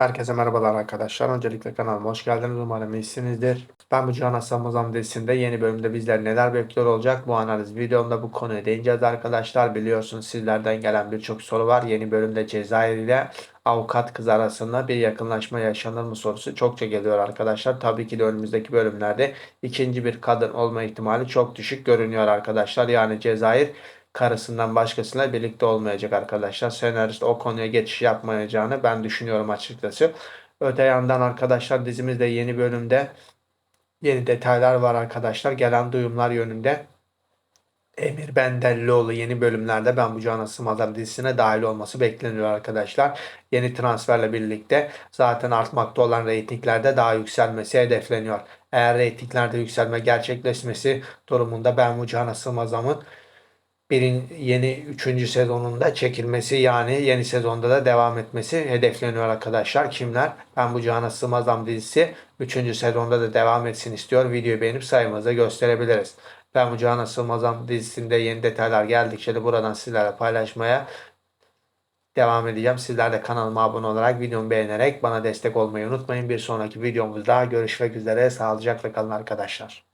Herkese merhabalar arkadaşlar. Öncelikle kanalıma hoş geldiniz. Umarım iyisinizdir. Ben bu Cihan Hasan Mozam dizisinde yeni bölümde bizler neler bekliyor olacak bu analiz videomda bu konuya değineceğiz arkadaşlar. Biliyorsunuz sizlerden gelen birçok soru var. Yeni bölümde Cezayir ile avukat kız arasında bir yakınlaşma yaşanır mı sorusu çokça geliyor arkadaşlar. Tabii ki de önümüzdeki bölümlerde ikinci bir kadın olma ihtimali çok düşük görünüyor arkadaşlar. Yani Cezayir karısından başkasıyla birlikte olmayacak arkadaşlar. Senarist o konuya geçiş yapmayacağını ben düşünüyorum açıkçası. Öte yandan arkadaşlar dizimizde yeni bölümde yeni detaylar var arkadaşlar. Gelen duyumlar yönünde Emir Bendellioğlu yeni bölümlerde Ben Bu Cana Sığmazlar dizisine dahil olması bekleniyor arkadaşlar. Yeni transferle birlikte zaten artmakta olan reytinglerde daha yükselmesi hedefleniyor. Eğer reytinglerde yükselme gerçekleşmesi durumunda Ben Bu Cana Sığmazlar'ın birin yeni 3. sezonunda çekilmesi yani yeni sezonda da devam etmesi hedefleniyor arkadaşlar. Kimler? Ben bu Cihana Sığmaz dizisi 3. sezonda da devam etsin istiyor. Videoyu beğenip sayımıza gösterebiliriz. Ben bu Cihana Sığmaz dizisinde yeni detaylar geldikçe de buradan sizlerle paylaşmaya devam edeceğim. Sizler de kanalıma abone olarak videomu beğenerek bana destek olmayı unutmayın. Bir sonraki videomuzda görüşmek üzere. Sağlıcakla kalın arkadaşlar.